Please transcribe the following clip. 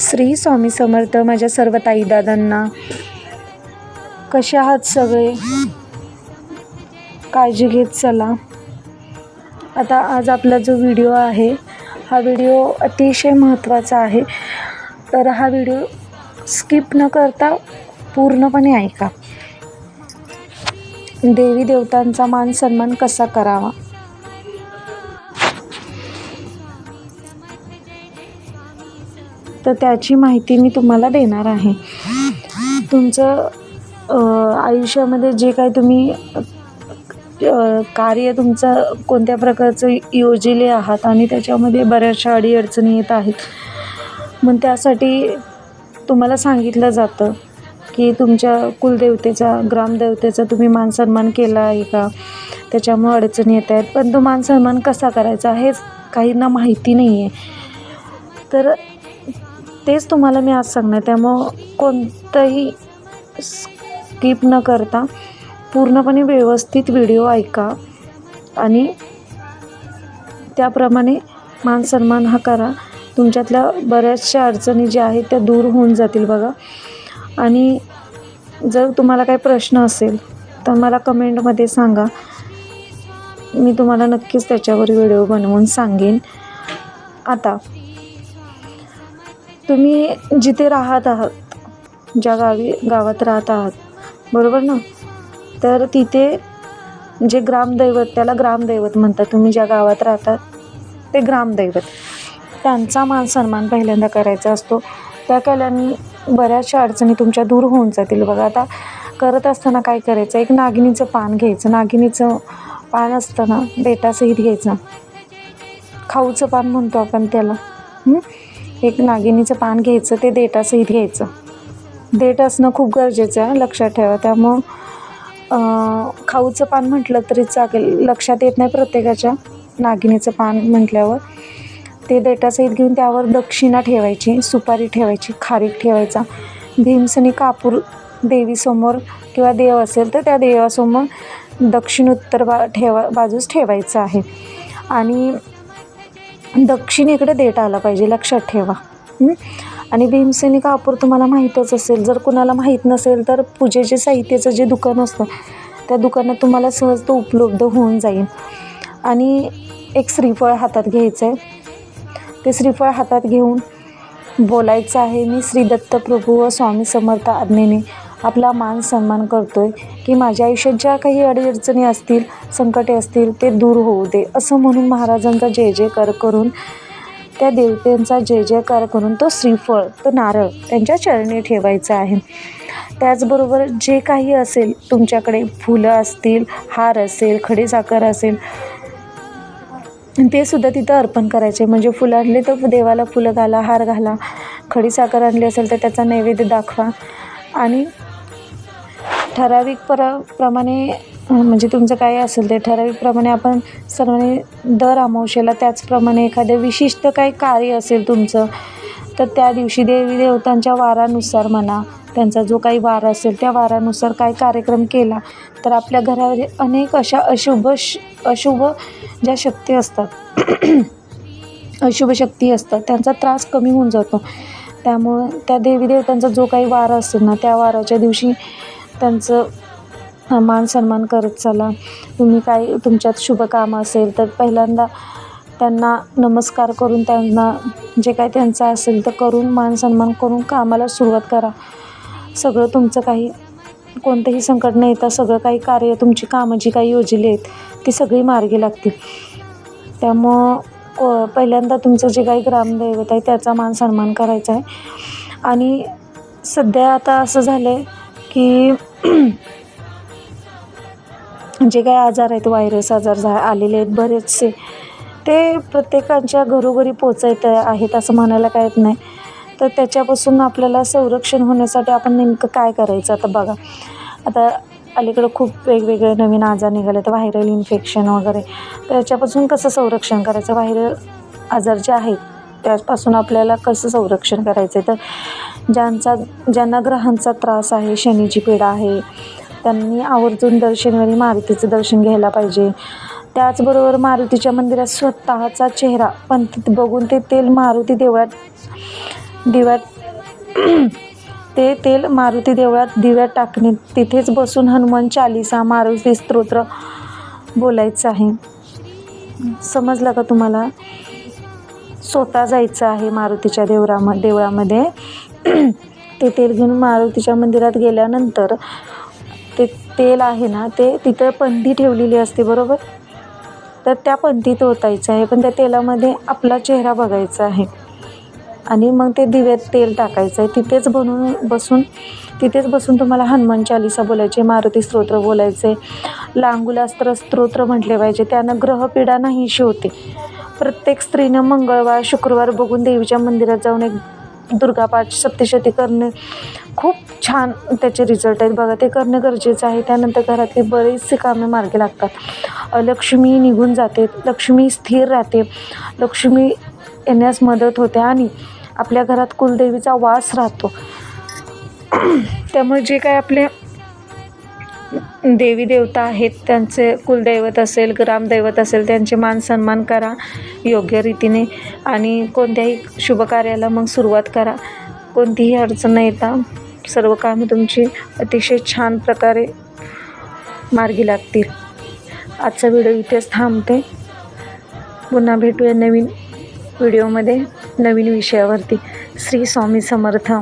श्री स्वामी समर्थ माझ्या सर्व ताईदादांना. कसे आहात सगळे? काळजी घेत चला. आता आज आपला जो व्हिडिओ आहे हा व्हिडिओ अतिशय महत्त्वाचा आहे. तर हा व्हिडिओ स्किप न करता पूर्णपणे ऐका. देवी देवतांचा मान सन्मान कसा करावा? तर त्याची माहिती मी तुम्हाला देणार आहे. तुमचं आयुष्यामध्ये जे काही तुम्ही कार्य तुमचं कोणत्या प्रकारचं योजले आहात आणि त्याच्यामध्ये बऱ्याचशा अडीअडचणी येत आहेत. मग त्यासाठी तुम्हाला सांगितलं जातं की तुमच्या कुलदेवतेचा ग्रामदेवतेचा तुम्ही मान सन्मान केला आहे का? त्याच्यामुळे अडचणी येत आहेत. पण तो मान सन्मान कसा करायचा हेच काहींना माहिती नाही आहे तर तेच तुम्हाला मी आज सांगणार त्यामुळं कोणतंही स्किप न करता पूर्णपणे व्यवस्थित व्हिडिओ ऐका आणि त्याप्रमाणे मान सन्मान हा करा. तुमच्यातल्या बऱ्याचशा अडचणी ज्या आहेत त्या दूर होऊन जातील बघा. आणि जर तुम्हाला काही प्रश्न असेल तर मला कमेंटमध्ये सांगा. मी तुम्हाला नक्कीच त्याच्यावर व्हिडिओ बनवून सांगेन. आता तुम्ही जिथे राहत आहात ज्या गावी गावात राहत आहात बरोबर ना? तर तिथे जे ग्रामदैवत त्याला ग्रामदैवत म्हणतात. तुम्ही ज्या गावात राहतात ते ग्रामदैवत. त्यांचा मान सन्मान पहिल्यांदा करायचा असतो. त्या केल्याने बऱ्याचशा अडचणी तुमच्या दूर होऊन जातील. बघा आता करत असताना काय करायचं? एक नागिनीचं पान घ्यायचं. नागिनीचं पान असतं ना बेटासहित घ्यायचं. खाऊचं पान म्हणतो आपण त्याला. एक नागिनीचं पान घ्यायचं ते देटासहित घ्यायचं. देठ असणं खूप गरजेचं आहे लक्षात ठेवा. त्यामुळं खाऊचं पान म्हटलं तरी चालेल. लक्षात येत नाही प्रत्येकाच्या नागिनीचं पान म्हटल्यावर. ते देटासहित घेऊन त्यावर दक्षिणा ठेवायची सुपारी ठेवायची खारीक ठेवायचा. भीमसनी कापूर देवीसमोर किंवा देव असेल तर त्या देवासमोर दक्षिण उत्तर बा ठेवा बाजूस ठेवायचं आहे. आणि दक्षिणेकडे देठ आला पाहिजे लक्षात ठेवा. आणि भीमसेनी कापूर तुम्हाला माहीतच असेल जर कुणाला माहीत नसेल तर पूजेचे साहित्याचं जे दुकान असतं त्या दुकानात तुम्हाला सहज तो उपलब्ध होऊन जाईल. आणि एक श्रीफळ हातात घ्यायचं आहे ते श्रीफळ हातात घेऊन बोलायचं आहे मी श्री दत्त प्रभू व स्वामी समर्थ आज्ञेने आपला मान सन्मान करतोय की माझ्या आयुष्यात ज्या काही अडीअडचणी असतील संकटे असतील ते दूर होऊ दे. असं म्हणून महाराजांचा जय जयकार करून त्या देवतेंचा जय जयकार करून तो श्रीफळ तो नारळ त्यांच्या चरणी ठेवायचा आहे. त्याचबरोबर जे काही असेल तुमच्याकडे फुलं असतील हार असेल खडीसाखर असेल ते सुद्धा तिथं अर्पण करायचे. म्हणजे फुलं आणले तर देवाला फुलं घाला हार घाला खडीसाखर आणली असेल तर त्याचा नैवेद्य दाखवा. आणि ठराविक पर प्रमाणे म्हणजे तुमचं काय असेल ते ठराविकप्रमाणे आपण सर्वांनी दर अमावशेला त्याचप्रमाणे एखादं विशिष्ट काही कार्य असेल तुमचं तर त्या दिवशी देवी देवतांच्या वारानुसार म्हणा त्यांचा जो काही वार असेल त्या वारानुसार काय कार्यक्रम केला तर आपल्या घरामध्ये अनेक अशा अशुभ श अशुभ ज्या शक्ती असतात अशुभ शक्ती असतात त्यांचा त्रास कमी होऊन जातो. त्यामुळं त्या देवी देवतांचा जो काही वार असेल ना त्या वाराच्या दिवशी त्यांचं मान सन्मान करत चला. तुम्ही काय तुमच्यात शुभ काम असेल तर पहिल्यांदा त्यांना नमस्कार करून त्यांना जे काय त्यांचं असेल तर करून मान सन्मान करून कामाला सुरुवात करा. सगळं तुमचं काही कोणतंही संकट न येता. सगळं काही कार्य तुमची कामं जी काही योजली आहेत ती सगळी मार्गी लागतील. त्यामुळं को पहिल्यांदा तुमचं जे काही ग्रामदैवत आहे त्याचा मान सन्मान करायचा आहे. आणि सध्या आता असं झालं आहे की जे काही आजार आहेत व्हायरस आजार झा आलेले आहेत बरेचसे ते प्रत्येकाच्या घरोघरी पोचायत आहेत असं म्हणायला काय येत नाही. तर त्याच्यापासून आपल्याला संरक्षण होण्यासाठी आपण नेमकं काय करायचं? आता बघा आता अलीकडं खूप वेगवेगळे नवीन आजार निघाले तर व्हायरल इन्फेक्शन वगैरे. तर याच्यापासून कसं संरक्षण करायचं? व्हायरल आजार जे आहेत त्यापासून आपल्याला कसं संरक्षण करायचं आहे तर ज्यांचा ज्यांना ग्रहांचा त्रास आहे शनीची पीडा आहे त्यांनी आवर्जून दर शनिवारी मारुतीचं दर्शन घ्यायला पाहिजे. त्याचबरोबर मारुतीच्या मंदिरात स्वतःचा चेहरा पण तिथं बघून ते तेल मारुती देवळात दिव्यात ते तेल मारुती देवळात दिव्यात टाकणे तिथेच बसून हनुमान चालिसा मारुती स्तोत्र बोलायचं आहे. समजलं का तुम्हाला? स्वतः जायचं आहे मारुतीच्या देवळाम देवळामध्ये. ते तेल घेऊन मारुतीच्या मंदिरात गेल्यानंतर ते तेल आहे ना ते तिथं पंथी ठेवलेली असते बरोबर? तर त्या पंथीत ओतायचं आहे. पण त्या तेलामध्ये आपला चेहरा बघायचा आहे. आणि मग ते दिव्यात तेल टाकायचं आहे. तिथेच बनवून बसून तिथेच बसून तुम्हाला हनुमान चालिसा बोलायचे मारुती स्तोत्र बोलायचे लांगुलास्त्र स्तोत्र म्हटले पाहिजे. त्यानं ग्रहपीडा नाहीशी होते. प्रत्येक स्त्रीनं मंगळवार शुक्रवार बघून देवीच्या मंदिरात जाऊन एक दुर्गापाठ सप्तशती करणे खूप छान त्याचे रिझल्ट आहेत. बघा ते करणं गरजेचं आहे. त्यानंतर घरातली बरीचशी कामे मार्गे लागतात. लक्ष्मी निघून जाते. लक्ष्मी स्थिर राहते. लक्ष्मी येण्यास मदत होते आणि आपल्या घरात कुलदेवीचा वास राहतो. त्यामुळे जे काय आपले देवी देवता आहेत त्यांचे कुलदैवत असेल ग्रामदैवत असेल त्यांचे मान सन्मान करा योग्य रीतीने आणि कोणत्याही शुभ कार्याला मग सुरुवात करा. कोणतीही अडचण न येता सर्व कामे तुमची अतिशय छान प्रकारे मार्गी लागतील. आजचा व्हिडिओ इथेच थांबते. पुन्हा भेटूया नवीन व्हिडिओमध्ये नवीन विषयावरती. श्री स्वामी समर्थ.